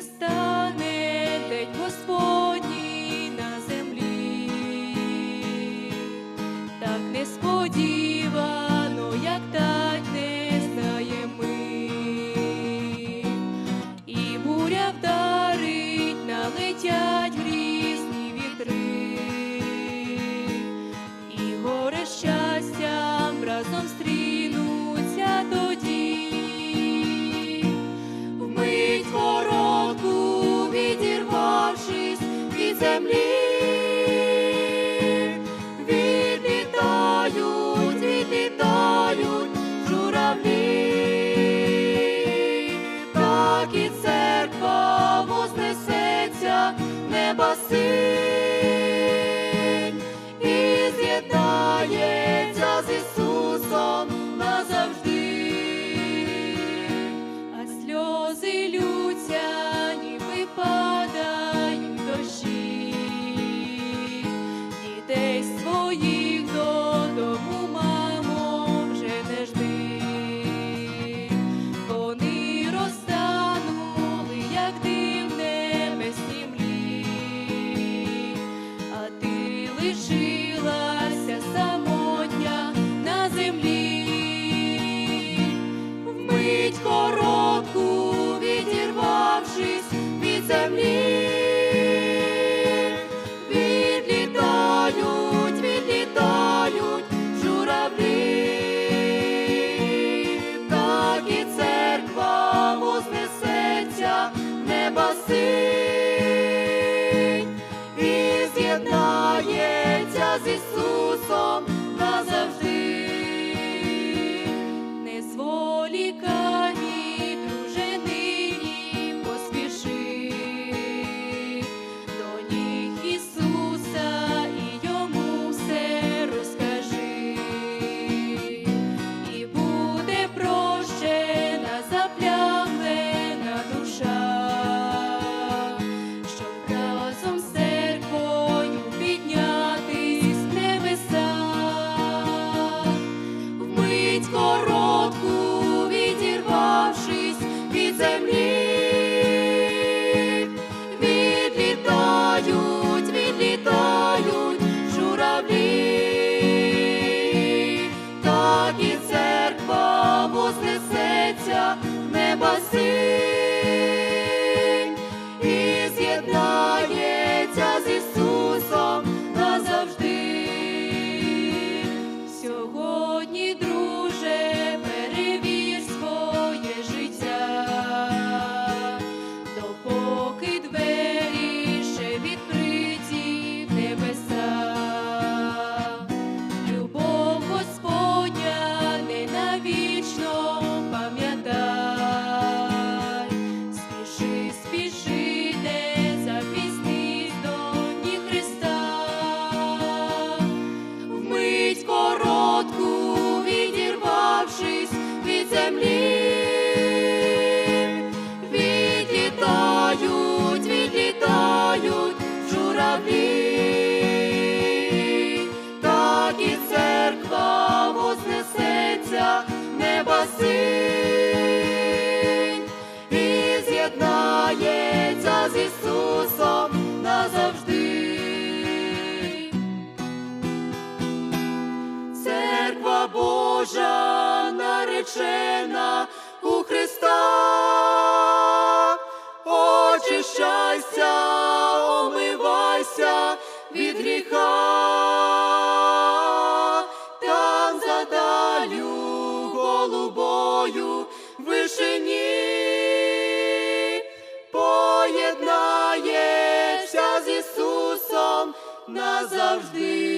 настане день Господній see. Você. Божа наречена у Христа, очищайся, омивайся від гріха, там задалю голубою вишені, поєднаєшся з Ісусом назавжди.